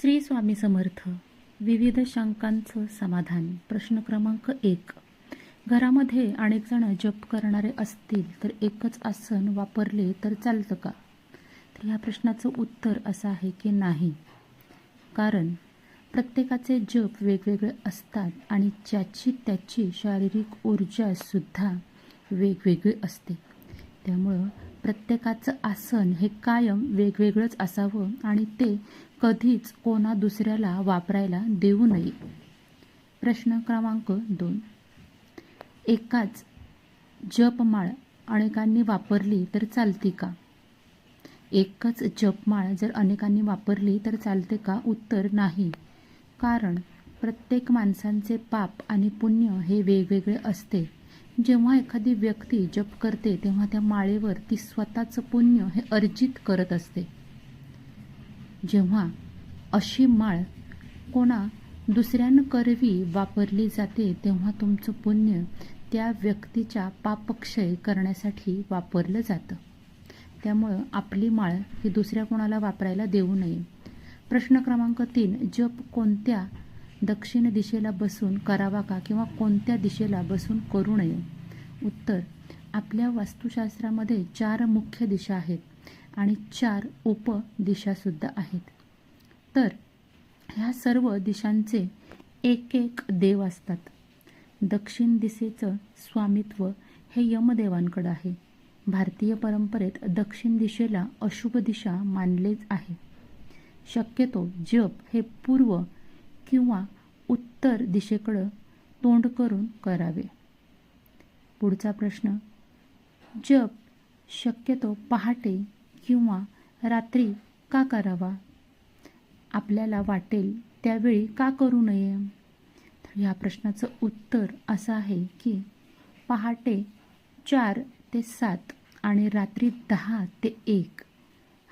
श्री स्वामी समर्थ विविध शंकांचं समाधान. प्रश्न क्रमांक एक. घरामध्ये अनेक जण जप करणारे असतील तर एकच आसन वापरले तर चालतं का? तर ह्या प्रश्नाचं उत्तर असं आहे की नाही. कारण प्रत्येकाचे जप वेगवेगळे असतात आणि ज्याची त्याची शारीरिक ऊर्जासुद्धा वेगवेगळी असते. त्यामुळं प्रत्येकाचं आसन हे कायम वेगवेगळंच असावं आणि ते कधीच कोणा दुसऱ्याला वापरायला देऊ नये. प्रश्न क्रमांक दोन. एकाच जपमाळ अनेकांनी वापरली तर चालते का? एकच जपमाळ जर अनेकांनी वापरली तर चालते का? उत्तर नाही. कारण प्रत्येक माणसांचे पाप आणि पुण्य हे वेगवेगळे असते. जेव्हा एखादी व्यक्ती जप करते तेव्हा त्या माळेवर ती स्वतःचं पुण्य हे अर्जित करत असते. जेव्हा अशी माळ कोणा दुसऱ्यांकरवी वापरली जाते तेव्हा तुमचं पुण्य त्या व्यक्तीच्या पापक्षय करण्यासाठी वापरलं जातं. त्यामुळं आपली माळ ही दुसऱ्या कोणाला वापरायला देऊ नये. प्रश्न क्रमांक तीन जप कोणत्या दक्षिण दिशेला बसून करावा का किंवा कोणत्या दिशेला बसून करू नये? उत्तर आपल्या वास्तुशास्त्रामध्ये चार मुख्य दिशा आहेत आणि चार उपदिशासुद्धा आहेत. तर ह्या सर्व दिशांचे एक एक देव असतात. दक्षिण दिशेचं स्वामित्व हे यमदेवांकडं आहे. भारतीय परंपरेत दक्षिण दिशेला अशुभ दिशा मानलेच आहे. शक्यतो जप हे पूर्व किंवा उत्तर दिशेकडं तोंड करून करावे. पुढचा प्रश्न जप शक्यतो पहाटे किंवा रात्री का करावा? आपल्याला वाटेल त्यावेळी का करू नये? तर ह्या प्रश्नाचं उत्तर असं आहे की पहाटे चार ते सात आणि रात्री दहा ते एक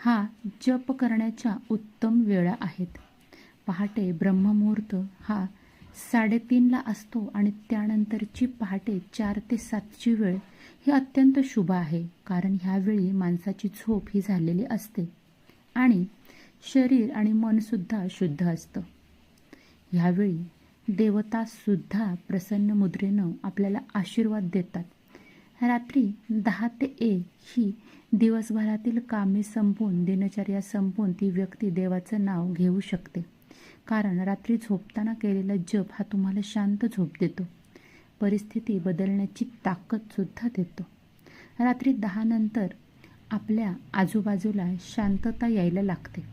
हा जप करण्याच्या उत्तम वेळा आहेत. पहाटे ब्रह्ममुहूर्त हा साडेतीनला असतो आणि त्यानंतरची पहाटे चार ते सातची वेळ ही अत्यंत शुभ आहे कारण ह्यावेळी माणसाची झोप ही झालेली असते आणि शरीर आणि मनसुद्धा शुद्ध असतं. ह्यावेळी देवतासुद्धा प्रसन्न मुद्रेनं आपल्याला आशीर्वाद देतात. रात्री दहा ते एक ही दिवसभरातील कामे संपून दिनचर्या संपून ती व्यक्ती देवाचं नाव घेऊ शकते. कारण रात्री झोपताना केलेला जप हा तुम्हाला शांत झोप देतो. परिस्थिती बदलण्याची ताकदसुद्धा देतो. रात्री दहानंतर आपल्या आजूबाजूला शांतता यायला लागते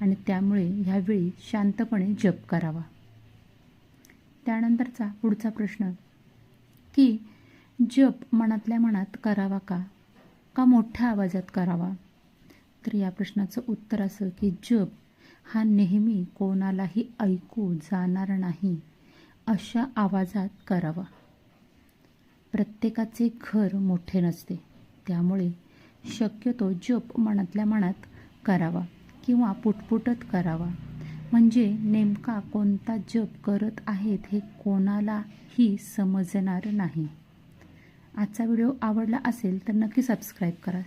आणि त्यामुळे ह्यावेळी शांतपणे जप करावा. त्यानंतरचा पुढचा प्रश्न की जप मनातल्या मनात करावा का? का मोठ्या आवाजात करावा? तर या प्रश्नाचं उत्तर असं की जप हा नेहमी कोणालाही ऐकू जाणार नाही अशा आवाजात करावा. प्रत्येकाचे घर मोठे नसते त्यामुळे शक्यतो जप मनातल्या मनात करावा किंवा पुटपुटत करावा. म्हणजे नेमका कोणता जप करत आहेत हे कोणालाही समजणार नाही. आजचा व्हिडिओ आवडला असेल तर नक्की सबस्क्राईब करा.